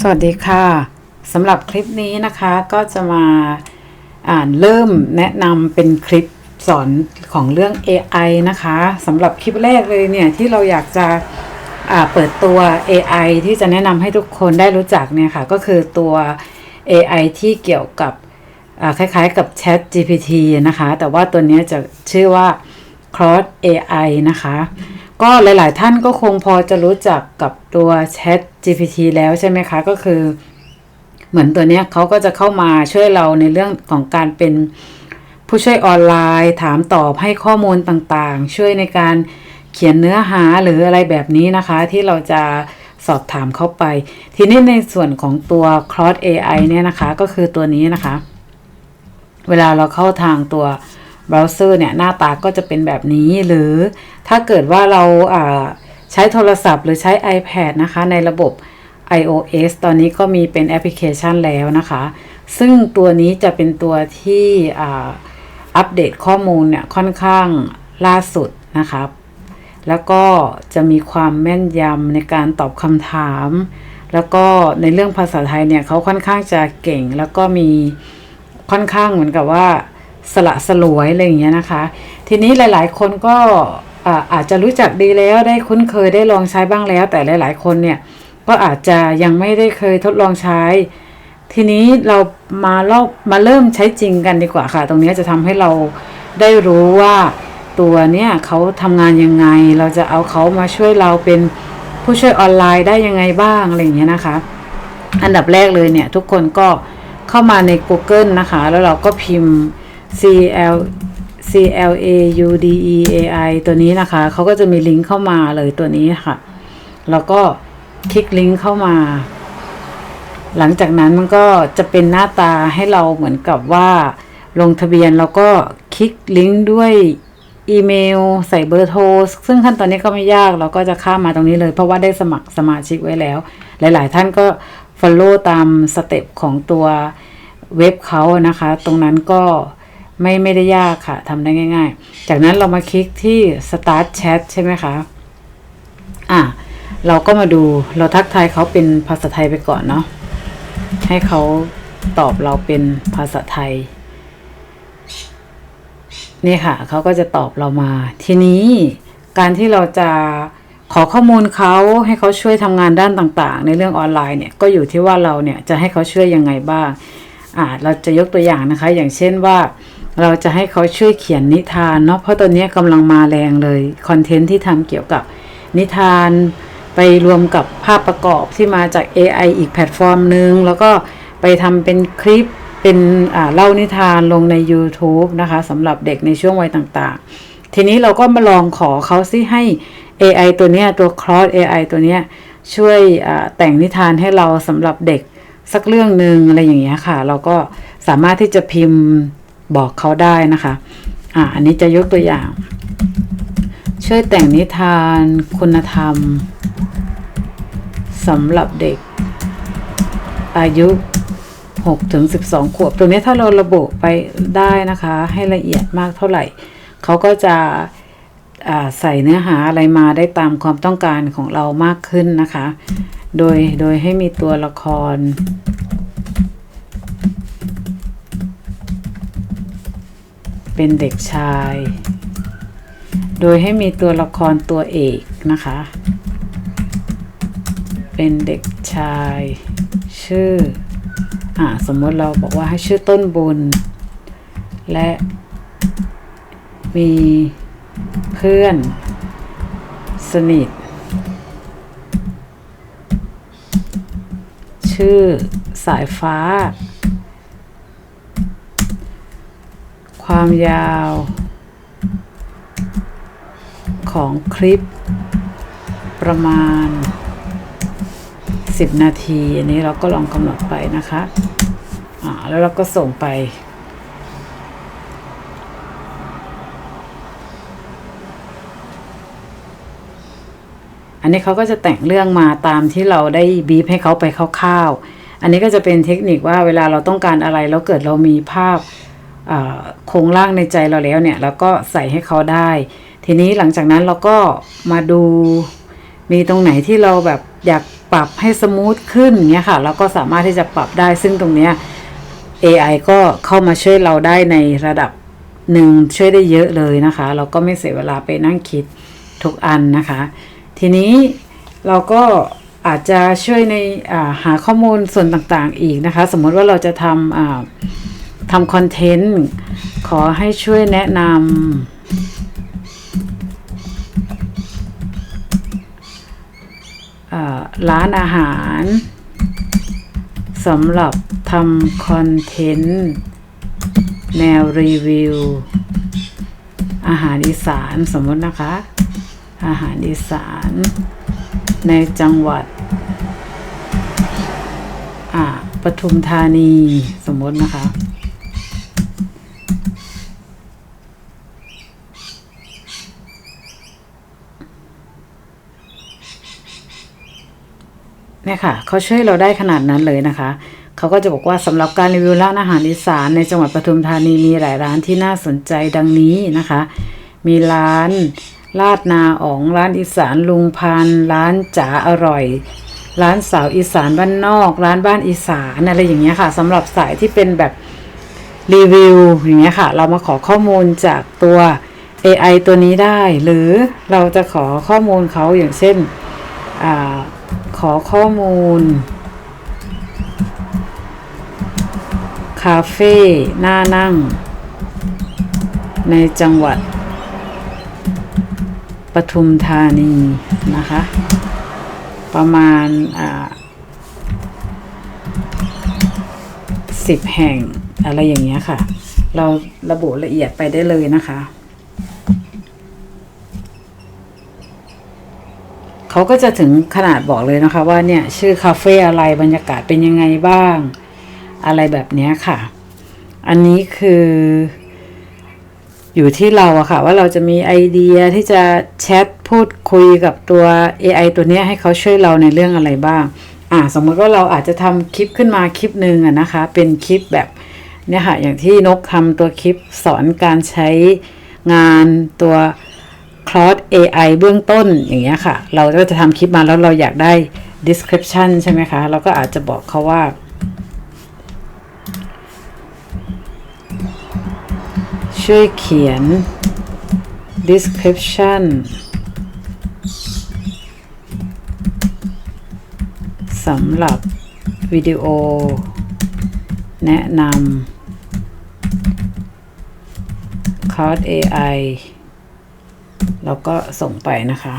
สวัสดีค่ะสำหรับคลิปนี้นะคะก็จะมาอ่านเริ่มแนะนำเป็นคลิปสอนของเรื่อง AI นะคะสำหรับคลิปแรกเลยเนี่ยที่เราอยากจะเปิดตัว AI ที่จะแนะนำให้ทุกคนได้รู้จักเนี่ยค่ะก็คือตัว AI ที่เกี่ยวกับคล้ายๆกับ Chat GPT นะคะ แต่ว่าตัวนี้จะชื่อว่า Cross AI นะคะ ก็หลาย ๆ ท่านก็คงพอจะรู้จักกับตัว Chat GPT แล้วใช่ไหมคะ ก็คือ เหมือนตัวเนี้ยเขาก็จะเข้ามาช่วยเราในเรื่องของการเป็นผู้ช่วยออนไลน์ ถามตอบให้ข้อมูลต่างๆ ช่วยในการเขียนเนื้อหาหรืออะไรแบบนี้นะคะ ที่เราจะสอบถามเข้าไป ทีนี้ในส่วนของตัว Cross AI เนี่ยนะคะ ก็คือตัวนี้นะคะ เวลาเราเข้าทางตัว เบราว์เซอร์เนี่ยหน้าตาก็จะเป็นแบบนี้หรือถ้าเกิดว่าเราใช้โทรศัพท์หรือใช้ iPad นะคะ ในระบบ iOS ตอนนี้ก็มีเป็นแอปพลิเคชันแล้วนะคะ ซึ่งตัวนี้จะเป็นตัวที่อัปเดตข้อมูลเนี่ยค่อนข้างล่าสุดนะคะแล้วก็จะมีความแม่นยำในการตอบคำถาม แล้วก็ในเรื่องภาษาไทยเนี่ยเขาค่อนข้างจะเก่ง แล้วก็มีค่อนข้างเหมือนกับว่า สละสลวยอะไรอย่างเงี้ยนะคะ ทีนี้หลายๆ คนก็อาอาจจะรู้จักดีแล้วได้คุ้นเคยได้ลองใช้บ้างแล้ว แต่หลาย ๆ คนเนี่ยก็อาจจะยังไม่ได้เคยทดลองใช้ ทีนี้เรามาเล่ามาเริ่มใช้จริงกันดีกว่าค่ะ ตรงนี้จะทำให้เราได้รู้ว่าตัวเนี้ยเขาทำงานยังไง เราจะเอาเขามาช่วยเราเป็นผู้ช่วยออนไลน์ได้ยังไงบ้างอะไรอย่างเงี้ยนะคะ อันดับแรกเลยเนี่ยทุกคนก็เข้ามาใน Google นะคะ แล้วเราก็พิมพ์ C L C L A U D E A I ตัวนี้นะคะ เขาก็จะมีลิงก์เข้ามาเลยตัวนี้ค่ะ แล้วก็คลิกลิงก์เข้ามา หลังจากนั้นมันก็จะเป็นหน้าตาให้เราเหมือนกับว่า ลงทะเบียนแล้วก็คลิกลิงก์ด้วยอีเมล ใส่เบอร์โทร ซึ่งขั้นตอนนี้ก็ไม่ยาก เราก็จะข้ามมาตรงนี้เลย เพราะว่าได้สมัครสมาชิกไว้แล้ว หลาย ๆ ท่านก็ Follow ตามสเต็ปของตัวเว็บเขานะคะ ตรงนั้นก็ ไม่ไม่ได้ยากค่ะทำได้ง่าย ๆ จากนั้นเรามาคลิกที่ Start Chat ใช่ไหมคะ อะ เราก็มาดูเราทักทายเขาเป็นภาษาไทยไปก่อนเนาะให้เขาตอบเราเป็นภาษาไทย นี่ค่ะ เขาก็จะตอบเรามา ทีนี้การที่เราจะขอข้อมูลเขาให้เขาช่วยทำงานด้านต่างๆ ในเรื่องออนไลน์เนี่ยก็อยู่ที่ว่าเราเนี่ยจะให้เขาช่วยยังไงบ้างอ่าเราจะยกตัวอย่างนะคะ อย่างเช่นว่า เราจะให้เขาช่วยเขียนนิทานเนาะเพราะตอนนี้กำลังมาแรงเลยคอนเทนต์ที่ทำเกี่ยวกับนิทาน ไปรวมกับภาพประกอบที่มาจาก AI อีกแพลตฟอร์มหนึ่งแล้วก็ไปทำเป็นคลิปเป็นเล่านิทานลงใน YouTube นะคะสำหรับเด็กในช่วงวัยต่างๆ ทีนี้เราก็มาลองขอเขาซิให้ AI ตัวเนี้ยตัว Cross AI ตัวเนี้ยช่วยแต่งนิทานให้เราสำหรับเด็กสักเรื่องหนึ่งอะไรอย่างเงี้ยค่ะ เราก็สามารถที่จะพิมพ์ บอกเขาได้นะคะ อ่าอันนี้จะยกตัวอย่าง ช่วยแต่งนิทานคุณธรรมสำหรับเด็ก อายุ6ถึง12 ขวบ ตรงนี้ถ้าเราระบุไปได้นะคะ ให้ละเอียดมากเท่าไหร่ เขาก็จะใส่เนื้อหาอะไรมาได้ตามความต้องการของเรามากขึ้นนะคะ โดย โดยให้มีตัวละคร เป็นเด็กชาย โดยให้มีตัวละครตัวเอกนะคะ เป็นเด็กชาย ชื่ออ่าสมมติเราบอกว่าให้ชื่อต้นบุญ และมีเพื่อนสนิท ชื่อสายฟ้า ความยาวของคลิปประมาณ 10 นาที อันนี้เราก็ลองกำหนดไปนะคะอ่าแล้วเราก็ส่งไป อันนี้เขาก็จะแต่งเรื่องมาตามที่เราได้บีบให้เขาไปคร่าวๆ อันนี้ก็จะเป็นเทคนิคว่าเวลาเราต้องการอะไรแล้วเกิดเรามีภาพ โครงร่างในใจเราแล้วเนี่ยเราก็ใส่ให้เขาได้ ทีนี้หลังจากนั้นเราก็มาดูมีตรงไหนที่เราแบบอยากปรับให้สมูทขึ้นอย่างเงี้ยค่ะ เราก็สามารถที่จะปรับได้ซึ่งตรงเนี้ย AI ก็เข้ามาช่วยเราได้ในระดับหนึ่งช่วยได้เยอะเลยนะคะ เราก็ไม่เสียเวลาไปนั่งคิดทุกอันนะคะ ทีนี้เราก็อาจจะช่วยในาหาข้อมูลส่วนต่างๆอีกนะคะ สมมติว่าเราจะทำอ่า ทำคอนเทนต์ ขอให้ช่วยแนะนำร้านอาหารสำหรับทำคอนเทนต์ แนวรีวิว อาหารอีสานสมมตินะคะ อาหารอีสาน ในจังหวัดปทุมธานีสมมตินะคะ เนี่ยค่ะ เขาช่วยเราได้ขนาดนั้นเลยนะคะ เขาก็จะบอกว่าสำหรับการรีวิวร้านอาหารอีสานในจังหวัดปทุมธานีมีหลายร้านที่น่าสนใจดังนี้นะคะ มีร้านลาดนาอ๋องร้านอีสานลุงพันร้านจ๋าอร่อย ร้านสาวอีสานบ้านนอก ร้านบ้านอีสานอะไรอย่างเงี้ยค่ะสำหรับสายที่เป็นแบบรีวิวอย่างเงี้ยค่ะ เรามาขอข้อมูลจากตัว AI ตัวนี้ได้ หรือเราจะขอข้อมูลเขาอย่างเช่นอา ขอข้อมูล คาเฟ่หน้านั่ง ในจังหวัด ปทุมธานีนะคะ ประมาณสิบแห่งอะไรอย่างเงี้ยค่ะ เราระบุละเอียดไปได้เลยนะคะ เขาก็จะถึงขนาดบอกเลยนะคะ ว่าเนี่ยชื่อคาเฟ่อะไรบรรยากาศเป็นยังไงบ้าง อะไรแบบนี้ค่ะ อันนี้คือ อยู่ที่เราอะค่ะ ว่าเราจะมีไอเดียที่จะแชทพูดคุยกับตัว AI ตัวนี้ให้เขาช่วยเราในเรื่องอะไรบ้าง อ่า สมมติว่าเราอาจจะทำคลิปขึ้นมาคลิปหนึ่งอะนะคะ เป็นคลิปแบบเนี่ยค่ะ อย่างที่นกทำตัวคลิปสอนการใช้งานตัว c l o u d AI เบื้องต้นอย่างเงี้ยค่ะ เราก็จะทำคลิปมาแล้วเราอยากได้ description ใช่ไหมคะ เราก็อาจจะบอกเขาว่า ช่วยเขียน description สำหรับวิดีโอ แนะนำ Cloud AI แล้วก็ส่งไปนะคะ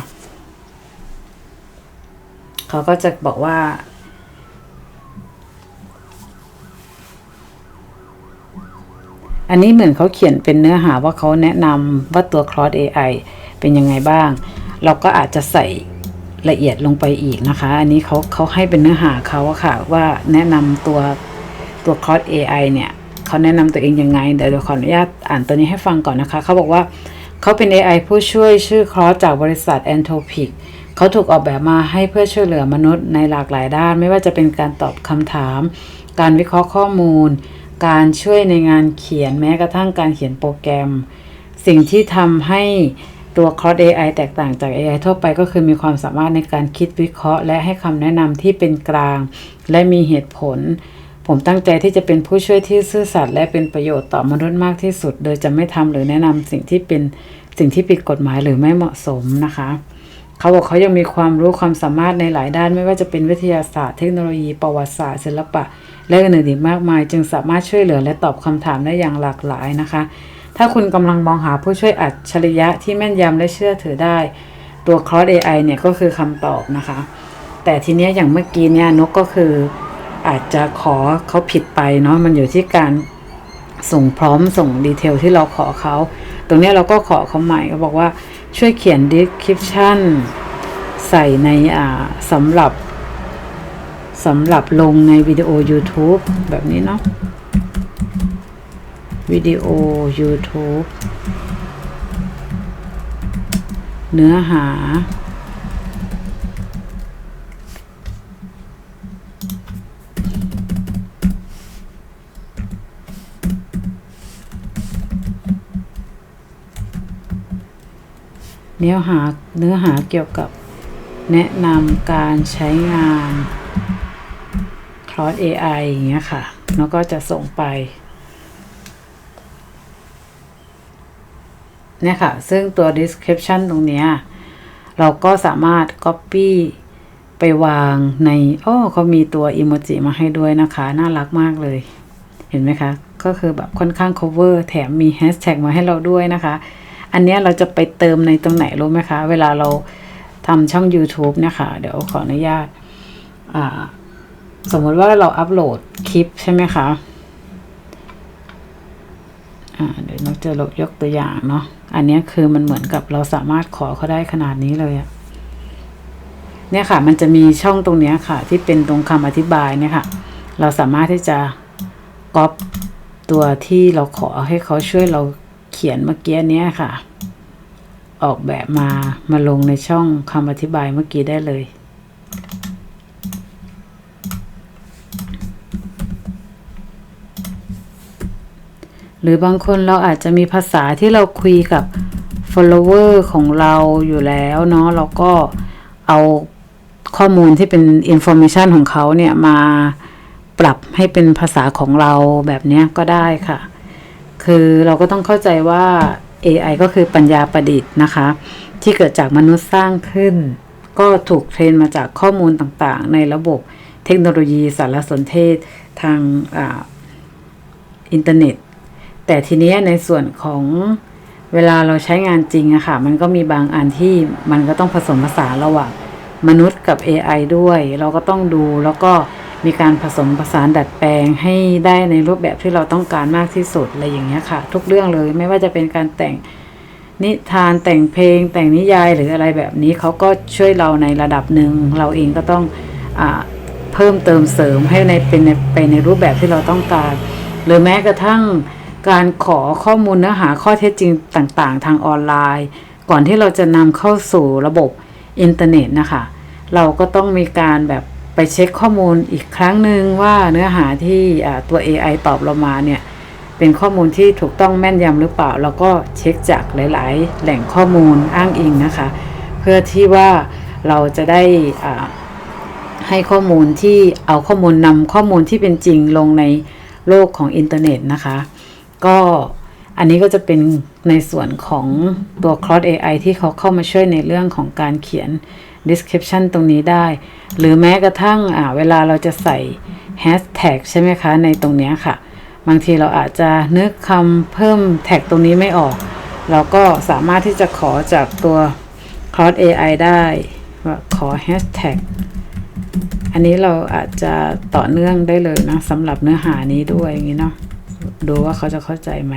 เขาก็จะบอกว่า อันนี้เหมือนเขาเขียนเป็นเนื้อหาว่าเขาแนะนำว่าตัว Cross AI เป็นยังไงบ้าง เราก็อาจจะใส่ละเอียดลงไปอีกนะคะ อันนี้เขาเขาให้เป็นเนื้อหาเขาอะค่ะ ว่าแนะนำตัวตัว Cross AI เนี่ยเขาแนะนำตัวเองยังไงเดี๋ยวขออนุญาตอ่านตัวนี้ให้ฟังก่อนนะคะ เขาบอกว่า เขาเป็น AI ผู้ช่วยชื่อ Cross จากบริษัท Anthropic เขาถูกออกแบบมาให้เพื่อช่วยเหลือมนุษย์ในหลากหลายด้าน ไม่ว่าจะเป็นการตอบคำถาม การวิเคราะห์ข้อมูล การช่วยในงานเขียนแม้กระทั่งการเขียนโปรแกรม สิ่งที่ทำให้ตัว Cross AI แตกต่างจาก AI ทั่วไปก็คือมีความสามารถในการคิดวิเคราะห์ และให้คำแนะนำที่เป็นกลาง และมีเหตุผล ผมตั้งใจที่จะเป็นผู้ช่วยที่ซื่อสัตย์และเป็นประโยชน์ต่อมนุษย์มากที่สุด โดยจะไม่ทำหรือแนะนำสิ่งที่เป็นสิ่งที่ผิดกฎหมายหรือไม่เหมาะสมนะคะ เขาบอกเขายังมีความรู้ความสามารถในหลายด้านไม่ว่าจะเป็นวิทยาศาสตร์เทคโนโลยีประวัติศาสตร์ศิลปะ และอื่นๆอีกมากมาย จึงสามารถช่วยเหลือและตอบคำถามได้อย่างหลากหลายนะคะ ถ้าคุณกำลังมองหาผู้ช่วยอัจฉริยะที่แม่นยำและเชื่อถือได้ ตัว Cross AI เนี่ยก็คือคำตอบนะคะ แต่ทีเนี้ยอย่างเมื่อกี้เนี่ยนกก็คือ อาจจะขอเขาผิดไปเนาะมันอยู่ที่การส่งพร้อมส่งดีเทลที่เราขอเขา ตรงนี้เราก็ขอเขาใหม่ก็บอกว่าช่วยเขียน description ใส่ในอ่าสำหรับสำหรับลงในวิดีโอ YouTube แบบนี้เนาะวิดีโอ YouTube เนื้อหา เนื้อหาเนื้อหาเกี่ยวกับแนะนำการใช้งาน Cross AI อย่างเงี้ยค่ะ แล้วก็จะส่งไปเนี่ยค่ะ ซึ่งตัว description ตรงเนี้ย เราก็สามารถ copy ไปวางในโอ้เขามีตัวอีโมจิมาให้ด้วยนะคะ น่ารักมากเลย เห็นไหมคะ ก็คือแบบค่อนข้าง cover แถมมี hashtag มาให้เราด้วยนะคะ อันนี้เราจะไปเติมในตรงไหนรู้ไหมคะ เวลาเราทำช่อง YouTube เนี่ยค่ะเดี๋ยวขออนุญาตอ่าสมมติว่าเราอัปโหลดคลิปใช่ไหมคะเดี๋ยวนกจะลบยกตัวอย่างเนาะ อันนี้คือมันเหมือนกับเราสามารถขอเขาได้ขนาดนี้เลยอะเนี่ยค่ะ มันจะมีช่องตรงนี้ค่ะ ที่เป็นตรงคำอธิบายเนี่ยค่ะ เราสามารถที่จะก๊อปตัวที่เราขอให้เขาช่วยเรา ขียนเมื่อกี้เนี้ยค่ะ ออกแบบมามาลงในช่องคำอธิบายเมื่อกี้ได้เลย หรือบางคนเราอาจจะมีภาษาที่เราคุยกับ follower ของเราอยู่แล้วเนาะเราก็เอาข้อมูลที่เป็น information ของเขาเนี่ยมาปรับให้เป็นภาษาของเราแบบนี้ก็ได้ค่ะ คือเราก็ต้องเข้าใจว่า AI ก็คือปัญญาประดิษฐ์นะคะ ที่เกิดจากมนุษย์สร้างขึ้น ก็ถูกเทรนมาจากข้อมูลต่างๆ ในระบบเทคโนโลยีสารสนเทศทางออินเทอร์เน็ต แต่ทีเนี้ยในส่วนของเวลาเราใช้งานจริงอะค่ะ มันก็มีบางอันที่มันก็ต้องผสมผสานระหว่างมนุษย์กับ AI ด้วย เราก็ต้องดูแล้วก็ มีการผสมผสานดัดแปลงให้ได้ในรูปแบบที่เราต้องการมากที่สุดอะไรอย่างเงี้ยค่ะ ทุกเรื่องเลยไม่ว่าจะเป็นการแต่งนิทานแต่งเพลง แต่งนิยายหรืออะไรแบบนี้เขาก็ช่วยเราในระดับหนึ่งเราเองก็ต้องอเพิ่มเติมเสริมให้ในเป็นในไปในรูปแบบที่เราต้องการ หรือแม้กระทั่งการขอข้อมูลเนื้อหาข้อเท็จจริงต่าง ๆ ทางออนไลน์ ก่อนที่เราจะนำเข้าสู่ระบบอินเทอร์เน็ตนะคะ เราก็ต้องมีการแบบ ไปเช็คข้อมูลอีกครั้งหนึ่งว่าเนื้อหาที่ตัว AI ตอบเรามาเนี่ยเป็นข้อมูลที่ถูกต้องแม่นยำหรือเปล่าเราก็เช็คจากหลาย ๆ แหล่งข้อมูลอ้างอิงนะคะ เพื่อที่ว่าเราจะได้ให้ข้อมูลที่เอาข้อมูลนำข้อมูลที่เป็นจริงลงในโลกของอินเทอร์เน็ตนะคะ ก็อันนี้ก็จะเป็นในส่วนของตัว Cross AI ที่เขาเข้ามาช่วยในเรื่องของการเขียน description ตรงนี้ได้ หรือแม้กระทั่งเวลาเราจะใส่ hashtag ใช่ไหมคะในตรงนี้ค่ะ บางทีเราอาจจะนึกคำเพิ่มแท็กตรงนี้ไม่ออก เราก็สามารถที่จะขอจากตัว Cross AI ได้ว่าขอ hashtag อันนี้เราอาจจะต่อเนื่องได้เลยนะสำหรับเนื้อหานี้ด้วยอย่างนี้เนาะดูว่าเขาจะเข้าใจไหม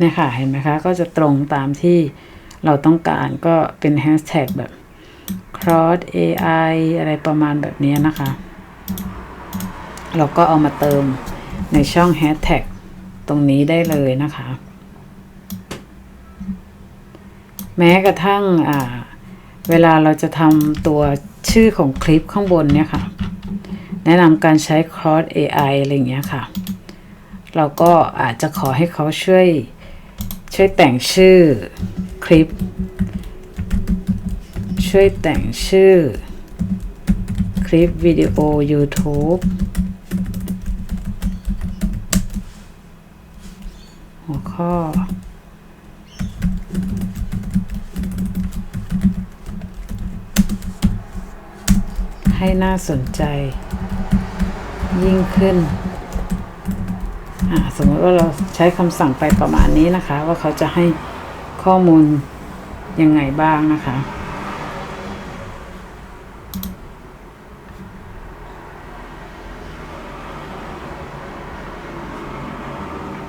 เนี่ยค่ะเห็นไหมคะ ก็จะตรงตามที่เราต้องการก็เป็นแฮชแท็กแบบ cross AI อะไรประมาณแบบนี้นะคะ เราก็เอามาเติมในช่องแฮชแท็กตรงนี้ได้เลยนะคะ แม้กระทั่งเวลาเราจะทำตัวชื่อของคลิปข้างบนเนี่ยค่ะ แนะนำการใช้ cross AI อะไรอย่างเงี้ยค่ะ เราก็อาจจะขอให้เขาช่วย ช่วยแต่งชื่อคลิป ช่วยแต่งชื่อ คลิปวิดีโอ YouTube หัวข้อ ให้น่าสนใจยิ่งขึ้น สมมติว่าเราใช้คำสั่งไปประมาณนี้นะคะ ว่าเขาจะให้ข้อมูลยังไงบ้างนะคะ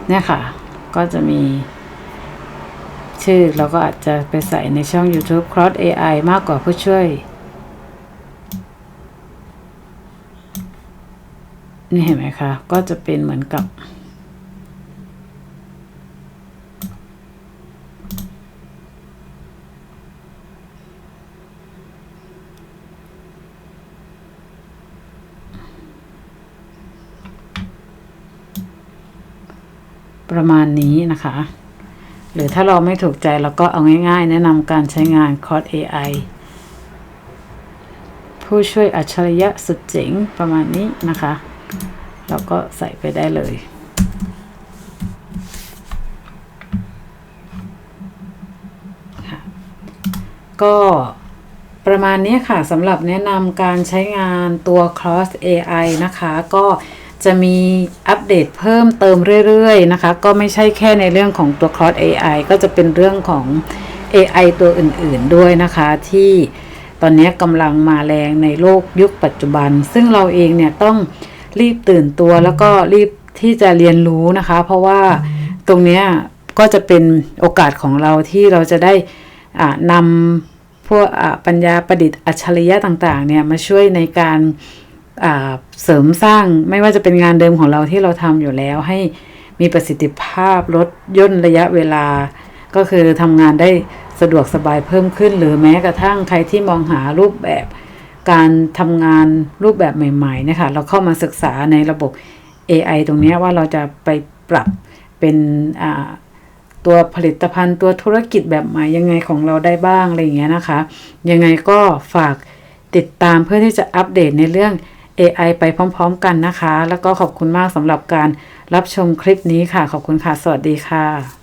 เนี่ยค่ะ ก็จะมี ชื่อเราก็อาจจะไปใส่ในช่อง YouTube Cross AI มากกว่าผู้ช่วย นี่เห็นไหมคะ ก็จะเป็นเหมือนกับ ประมาณนี้นะคะ หรือถ้าเราไม่ถูกใจเราก็เอาง่ายๆ แนะนำการใช้งานคอร์ส AI ผู้ช่วยอัจฉริยะสุดเจ๋งประมาณนี้นะคะ เราก็ใส่ไปได้เลยก็ประมาณนี้ค่ะสำหรับแนะนำการใช้งานตัว Cross AI นะคะ ก็ จะมีอัปเดตเพิ่มเติมเรื่อยๆนะคะ ก็ไม่ใช่แค่ในเรื่องของตัว Cross AI ก็จะเป็นเรื่องของ AI ตัวอื่นๆด้วยนะคะ ที่ตอนนี้กำลังมาแรงในโลกยุคปัจจุบัน ซึ่งเราเองเนี่ยต้องรีบตื่นตัวแล้วก็รีบที่จะเรียนรู้นะคะ เพราะว่าตรงนี้ก็จะเป็นโอกาสของเราที่เราจะได้นำพวกปัญญาประดิษฐ์อัจฉริยะต่างๆเนี่ยมาช่วยในการ เสริมสร้างไม่ว่าจะเป็นงานเดิมของเราที่เราทำอยู่แล้ว ให้มีประสิทธิภาพลดย่นระยะเวลา ก็คือทำงานได้สะดวกสบายเพิ่มขึ้น หรือแม้กระทั่งใครที่มองหารูปแบบการทำงานรูปแบบใหม่ๆนะคะเราเข้ามาศึกษาในระบบ AI ตรงนี้ว่าเราจะไปปรับเป็นตัวผลิตภัณฑ์ตัวธุรกิจแบบใหม่ยังไงของเราได้บ้างอะไรอย่างเงี้ยนะคะ ยังไงก็ฝากติดตามเพื่อที่จะอัปเดตในเรื่อง AI ไปพร้อมๆกันนะคะ แล้วก็ขอบคุณมากสำหรับการรับชมคลิปนี้ค่ะ ขอบคุณค่ะ สวัสดีค่ะ